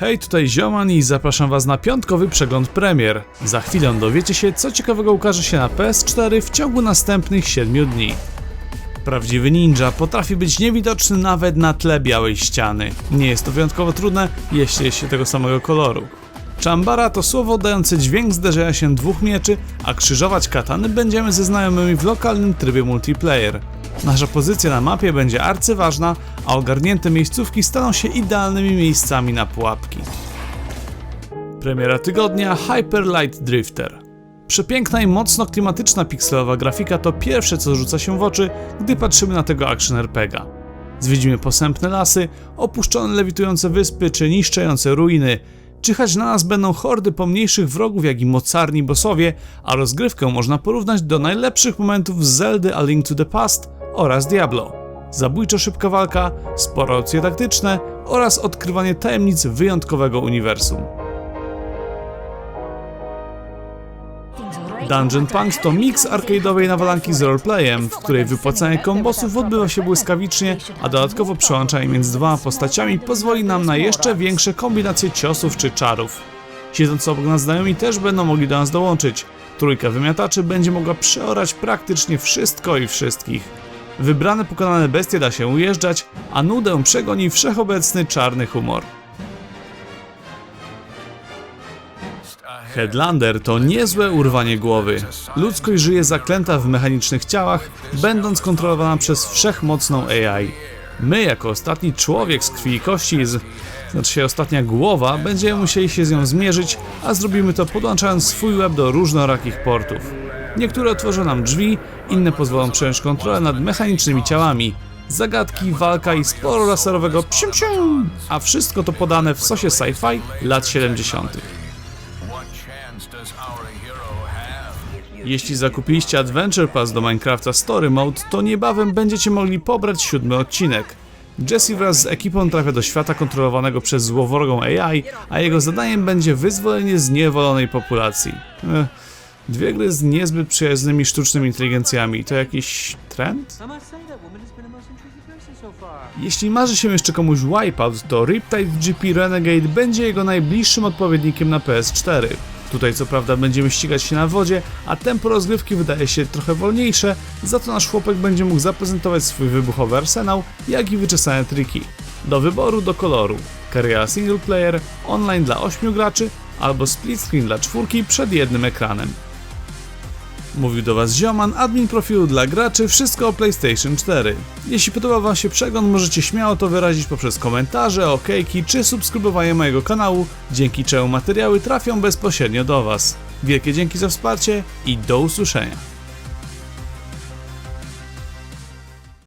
Hej, tutaj Zioman i zapraszam was na piątkowy przegląd premier. Za chwilę dowiecie się, co ciekawego ukaże się na PS4 w ciągu następnych 7 dni. Prawdziwy ninja potrafi być niewidoczny nawet na tle białej ściany. Nie jest to wyjątkowo trudne, jeśli jest się tego samego koloru. Chambara to słowo dające dźwięk zderzenia się dwóch mieczy, a krzyżować katany będziemy ze znajomymi w lokalnym trybie multiplayer. Nasza pozycja na mapie będzie arcyważna, a ogarnięte miejscówki staną się idealnymi miejscami na pułapki. Premiera tygodnia Hyper Light Drifter. Przepiękna i mocno klimatyczna pikselowa grafika to pierwsze co rzuca się w oczy, gdy patrzymy na tego action RPGa. Zwiedzimy posępne lasy, opuszczone lewitujące wyspy czy niszczące ruiny. Czyhać na nas będą hordy pomniejszych wrogów, jak i mocarni bossowie, a rozgrywkę można porównać do najlepszych momentów z Zeldy A Link to the Past oraz Diablo. Zabójczo szybka walka, spore opcje taktyczne oraz odkrywanie tajemnic wyjątkowego uniwersum. Dungeon Punks to miks arcade'owej nawalanki z roleplayem, w której wypłacanie kombosów odbywa się błyskawicznie, a dodatkowo przełączanie między dwoma postaciami pozwoli nam na jeszcze większe kombinacje ciosów czy czarów. Siedzący obok nas znajomi też będą mogli do nas dołączyć. Trójka wymiataczy będzie mogła przeorać praktycznie wszystko i wszystkich. Wybrane pokonane bestie da się ujeżdżać, a nudę przegoni wszechobecny czarny humor. Headlander to niezłe urwanie głowy. Ludzkość żyje zaklęta w mechanicznych ciałach, będąc kontrolowana przez wszechmocną AI. My, jako ostatni człowiek z krwi i kości, z, znaczy ostatnia głowa, będziemy musieli się z nią zmierzyć, a zrobimy to podłączając swój web do różnorakich portów. Niektóre otworzą nam drzwi, inne pozwolą przejąć kontrolę nad mechanicznymi ciałami. Zagadki, walka i sporo laserowego psium psium, a wszystko to podane w sosie sci-fi lat 70. What chance does our hero have? Jeśli zakupiliście Adventure Pass do Minecrafta Story Mode, to niebawem będziecie mogli pobrać siódmy odcinek. Jesse wraz z ekipą trafia do świata kontrolowanego przez złowrogą AI, a jego zadaniem będzie wyzwolenie zniewolonej populacji. Ech, dwie gry z niezbyt przyjaznymi sztucznymi inteligencjami, to jakiś trend? Jeśli marzy się jeszcze komuś Wipeout, to Riptide GP Renegade będzie jego najbliższym odpowiednikiem na PS4. Tutaj co prawda będziemy ścigać się na wodzie, a tempo rozgrywki wydaje się trochę wolniejsze, za to nasz chłopak będzie mógł zaprezentować swój wybuchowy arsenał, jak i wyczesane triki. Do wyboru do koloru. Kariera single player, online dla 8 graczy, albo split screen dla czwórki przed jednym ekranem. Mówił do Was Zioman, admin profilu dla graczy, wszystko o PlayStation 4. Jeśli podoba Wam się przegląd, możecie śmiało to wyrazić poprzez komentarze, okejki czy subskrybowanie mojego kanału, dzięki czemu materiały trafią bezpośrednio do Was. Wielkie dzięki za wsparcie i do usłyszenia.